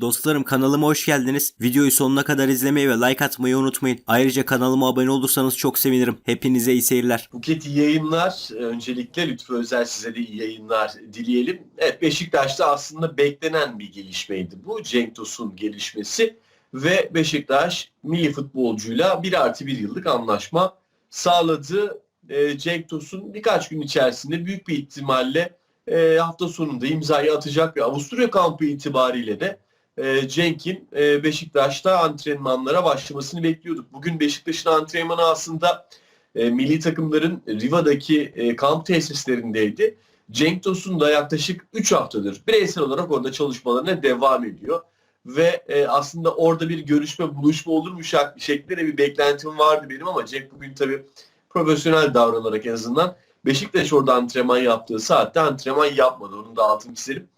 Dostlarım kanalıma hoş geldiniz. Videoyu sonuna kadar izlemeyi ve like atmayı unutmayın. Ayrıca kanalıma abone olursanız çok sevinirim. Hepinize iyi seyirler. Buket iyi yayınlar. Öncelikle Lütfü Özel size de iyi yayınlar dileyelim. Evet Beşiktaş'ta aslında beklenen bir gelişmeydi bu. Cenk Tosun gelişmesi ve Beşiktaş milli futbolcuyla 1 artı 1 yıllık anlaşma sağladı. E, Cenk Tosun birkaç gün içerisinde büyük bir ihtimalle e, hafta sonunda imzayı atacak ve Avusturya kampı itibariyle de e, Cenk'in Beşiktaş'ta antrenmanlara başlamasını bekliyorduk. Bugün Beşiktaş'ın antrenmanı aslında e, milli takımların Riva'daki e, kamp tesislerindeydi. Cenk Tosun da yaklaşık 3 haftadır bireysel olarak orada çalışmalarına devam ediyor. Ve e, aslında orada bir görüşme, buluşma olur mu şeklinde bir beklentim vardı benim ama Cenk bugün tabii profesyonel davranarak en azından Beşiktaş orada antrenman yaptığı saatte antrenman yapmadı. Onun da altını çizelim.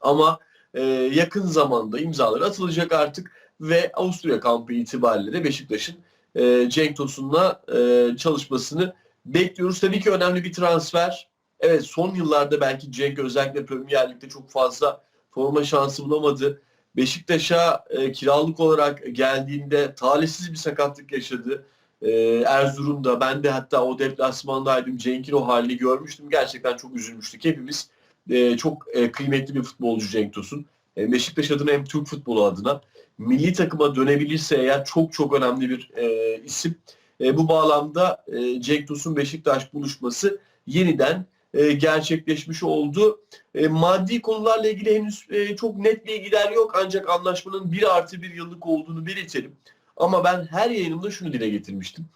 Ama e, yakın zamanda imzaları atılacak artık ve Avusturya kampı itibariyle de Beşiktaş'ın e, Cenk Tosun'la e, çalışmasını bekliyoruz. Tabii ki önemli bir transfer. Evet son yıllarda belki Cenk özellikle Premier Lig'de çok fazla forma şansı bulamadı. Beşiktaş'a e, kiralık olarak geldiğinde talihsiz bir sakatlık yaşadı. E, Erzurum'da ben de hatta o deplasmandaydım. Cenk'in o halini görmüştüm. Gerçekten çok üzülmüştük hepimiz. E, çok e, kıymetli bir futbolcu Cenk Tosun. Hem Beşiktaş adına hem Türk futbolu adına milli takıma dönebilirse eğer çok çok önemli bir e, isim. E, bu bağlamda e, Cenk Tosun Beşiktaş buluşması yeniden e, gerçekleşmiş oldu. E, maddi konularla ilgili henüz e, çok net bilgiler yok ancak anlaşmanın 1 artı 1 yıllık olduğunu belirtelim. Ama ben her yayınımda şunu dile getirmiştim.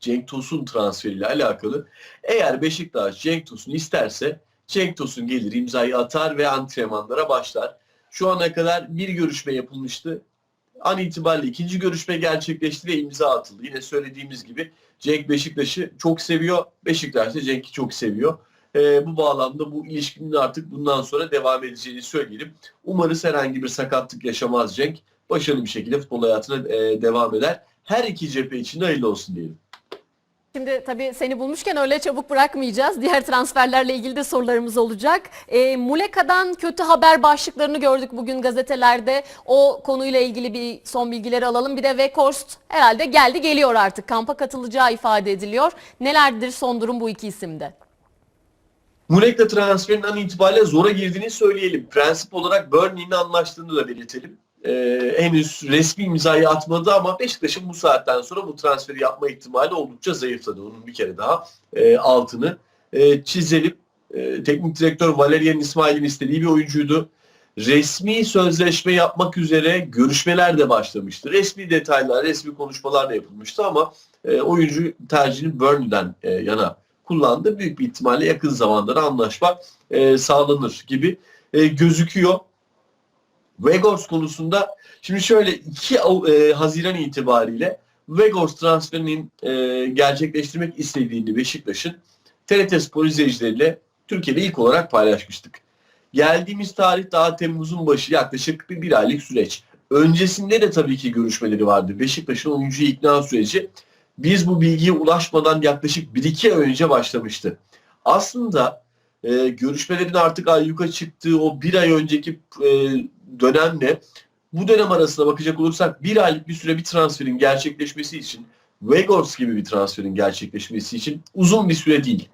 Cenk Tosun transferiyle alakalı eğer Beşiktaş Cenk Tosun isterse Cenk Tosun gelir imzayı atar ve antrenmanlara başlar. Şu ana kadar bir görüşme yapılmıştı. An itibariyle ikinci görüşme gerçekleşti ve imza atıldı. Yine söylediğimiz gibi Cenk Beşiktaş'ı çok seviyor. Beşiktaş da Cenk'i çok seviyor. Ee, bu bağlamda bu ilişkinin artık bundan sonra devam edeceğini söyleyelim. Umarız herhangi bir sakatlık yaşamaz Cenk. Başarılı bir şekilde futbol hayatına e, devam eder. Her iki cephe için hayırlı olsun diyelim. Şimdi tabii seni bulmuşken öyle çabuk bırakmayacağız. Diğer transferlerle ilgili de sorularımız olacak. E, Muleka'dan kötü haber başlıklarını gördük bugün gazetelerde. O konuyla ilgili bir son bilgileri alalım. Bir de Weghorst herhalde geldi geliyor artık. Kampa katılacağı ifade ediliyor. Nelerdir son durum bu iki isimde? Mulek'le transferin an itibariyle zora girdiğini söyleyelim. Prensip olarak Burnley'nin anlaştığını da belirtelim. Ee, henüz resmi imzayı atmadı ama Beşiktaş'ın bu saatten sonra bu transferi yapma ihtimali oldukça zayıfladı. Onun bir kere daha e, altını e, çizelim. E, teknik direktör Valerian İsmail'in istediği bir oyuncuydu. Resmi sözleşme yapmak üzere görüşmeler de başlamıştı. Resmi detaylar, resmi konuşmalar da yapılmıştı ama e, oyuncu tercihini Burnley'den e, yana kullandı. Büyük bir ihtimalle yakın zamanda da anlaşma e, sağlanır gibi e, gözüküyor. Vegors konusunda şimdi şöyle 2 e, Haziran itibariyle Vegors transferinin e, gerçekleştirmek istediğini Beşiktaş'ın TRT Spor izleyicileriyle Türkiye'de ilk olarak paylaşmıştık. Geldiğimiz tarih daha Temmuz'un başı yaklaşık bir, bir aylık süreç. Öncesinde de tabii ki görüşmeleri vardı. Beşiktaş'ın oyuncuyu ikna süreci biz bu bilgiye ulaşmadan yaklaşık 1-2 ay önce başlamıştı. Aslında e, görüşmelerin artık ayyuka çıktığı o bir ay önceki e, dönemle bu dönem arasında bakacak olursak bir aylık bir süre bir transferin gerçekleşmesi için Vegors gibi bir transferin gerçekleşmesi için uzun bir süre değil.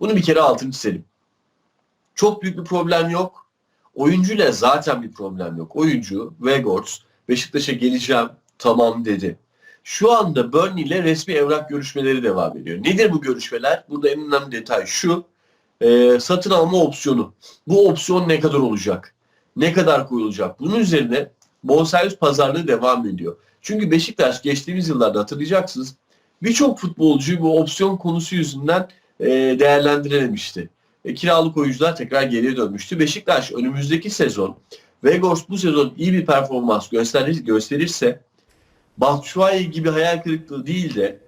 Bunu bir kere altını çizelim. Çok büyük bir problem yok. Oyuncuyla zaten bir problem yok. Oyuncu Vegors Beşiktaş'a geleceğim tamam dedi. Şu anda Burnley ile resmi evrak görüşmeleri devam ediyor. Nedir bu görüşmeler? Burada en önemli detay şu. E, satın alma opsiyonu. Bu opsiyon ne kadar olacak? Ne kadar koyulacak? Bunun üzerine bonservis pazarlığı devam ediyor. Çünkü Beşiktaş geçtiğimiz yıllarda hatırlayacaksınız birçok futbolcuyu bu opsiyon konusu yüzünden e, değerlendirememişti. E, kiralık oyuncular tekrar geriye dönmüştü. Beşiktaş önümüzdeki sezon Vegors bu sezon iyi bir performans gösterir, gösterirse Batshuayi gibi hayal kırıklığı değil de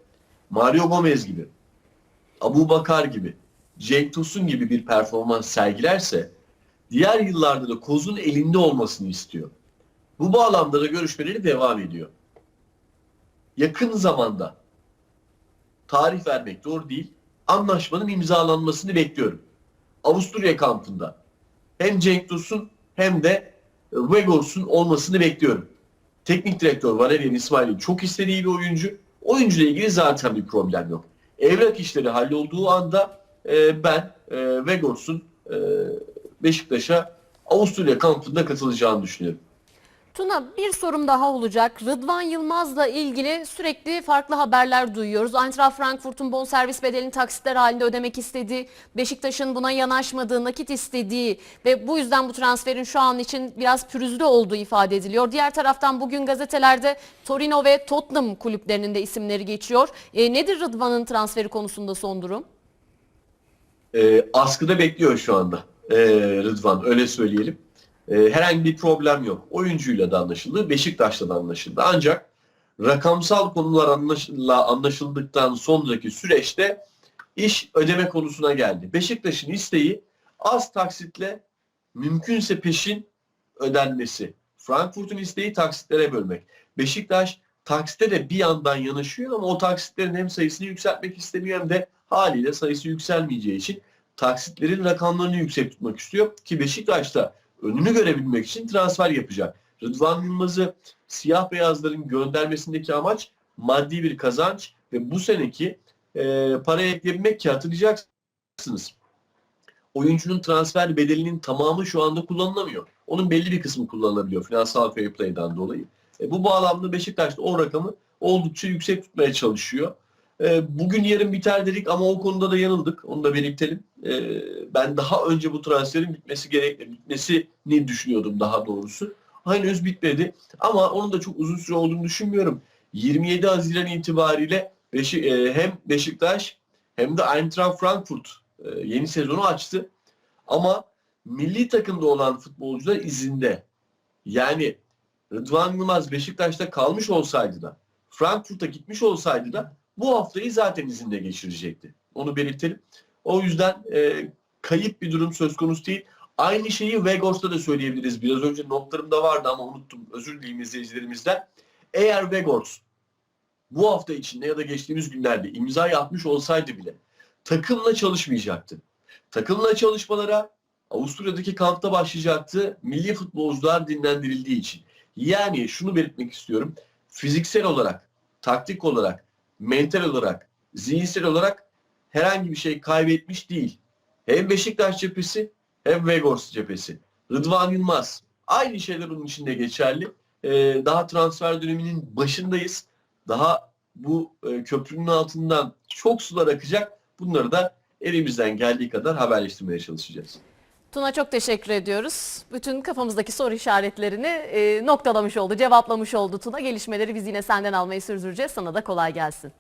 Mario Gomez gibi, Abu Bakar gibi, Cenk Tosun gibi bir performans sergilerse diğer yıllarda da kozun elinde olmasını istiyor. Bu bağlamda da görüşmeleri devam ediyor. Yakın zamanda tarih vermek doğru değil. Anlaşmanın imzalanmasını bekliyorum. Avusturya kampında hem Cenk Tosun hem de Vegors'un olmasını bekliyorum. Teknik direktör Valerian İsmail'in çok istediği bir oyuncu. Oyuncuyla ilgili zaten bir problem yok. Evrak işleri hallolduğu anda e, ben e, Vegors'un e, Beşiktaş'a Avusturya kampında katılacağını düşünüyorum. Tuna bir sorum daha olacak. Rıdvan Yılmaz'la ilgili sürekli farklı haberler duyuyoruz. Eintracht Frankfurt'un bonservis bedelini taksitler halinde ödemek istediği, Beşiktaş'ın buna yanaşmadığı, nakit istediği ve bu yüzden bu transferin şu an için biraz pürüzlü olduğu ifade ediliyor. Diğer taraftan bugün gazetelerde Torino ve Tottenham kulüplerinin de isimleri geçiyor. E, nedir Rıdvan'ın transferi konusunda son durum? E, askıda bekliyor şu anda e, Rıdvan öyle söyleyelim. E, herhangi bir problem yok. Oyuncuyla da anlaşıldı, Beşiktaş'la da anlaşıldı. Ancak rakamsal konular anlaşıla, anlaşıldıktan sonraki süreçte iş ödeme konusuna geldi. Beşiktaş'ın isteği az taksitle mümkünse peşin ödenmesi. Frankfurt'un isteği taksitlere bölmek. Beşiktaş taksite de bir yandan yanaşıyor ama o taksitlerin hem sayısını yükseltmek istemiyor hem de haliyle sayısı yükselmeyeceği için taksitlerin rakamlarını yüksek tutmak istiyor ki Beşiktaş da önünü görebilmek için transfer yapacak. Rıdvan Yılmaz'ı siyah beyazların göndermesindeki amaç maddi bir kazanç ve bu seneki e, paraya ekleyebilmek ki hatırlayacaksınız. Oyuncunun transfer bedelinin tamamı şu anda kullanılamıyor. Onun belli bir kısmı kullanılabiliyor finansal fair play'den dolayı. E, bu bağlamda Beşiktaş da o rakamı oldukça yüksek tutmaya çalışıyor. E, bugün yarın biter dedik ama o konuda da yanıldık. Onu da belirtelim. E, ben daha önce bu transferin bitmesi gerekli, bitmesini düşünüyordum daha doğrusu. Henüz bitmedi ama onun da çok uzun süre olduğunu düşünmüyorum. 27 Haziran itibariyle Beşi, e, hem Beşiktaş hem de Eintracht Frankfurt e, yeni sezonu açtı. Ama milli takımda olan futbolcular izinde. Yani Rıdvan Yılmaz Beşiktaş'ta kalmış olsaydı da Frankfurt'a gitmiş olsaydı da bu haftayı zaten izinde geçirecekti. Onu belirtelim. O yüzden e, kayıp bir durum söz konusu değil. Aynı şeyi Vegors'ta da söyleyebiliriz. Biraz önce notlarımda vardı ama unuttum. Özür dileyim izleyicilerimizden. Eğer Vegors bu hafta içinde ya da geçtiğimiz günlerde imzayı atmış olsaydı bile takımla çalışmayacaktı. Takımla çalışmalara Avusturya'daki kampta başlayacaktı. Milli futbolcular dinlendirildiği için. Yani şunu belirtmek istiyorum. Fiziksel olarak, taktik olarak, mental olarak, zihinsel olarak herhangi bir şey kaybetmiş değil. Hem Beşiktaş cephesi hem Vegors cephesi. Rıdvan Yılmaz. Aynı şeyler onun için de geçerli. Ee, daha transfer döneminin başındayız. Daha bu e, köprünün altından çok sular akacak. Bunları da elimizden geldiği kadar haberleştirmeye çalışacağız. Tuna çok teşekkür ediyoruz. Bütün kafamızdaki soru işaretlerini e, noktalamış oldu, cevaplamış oldu Tuna. Gelişmeleri biz yine senden almayı sürdüreceğiz. Sana da kolay gelsin.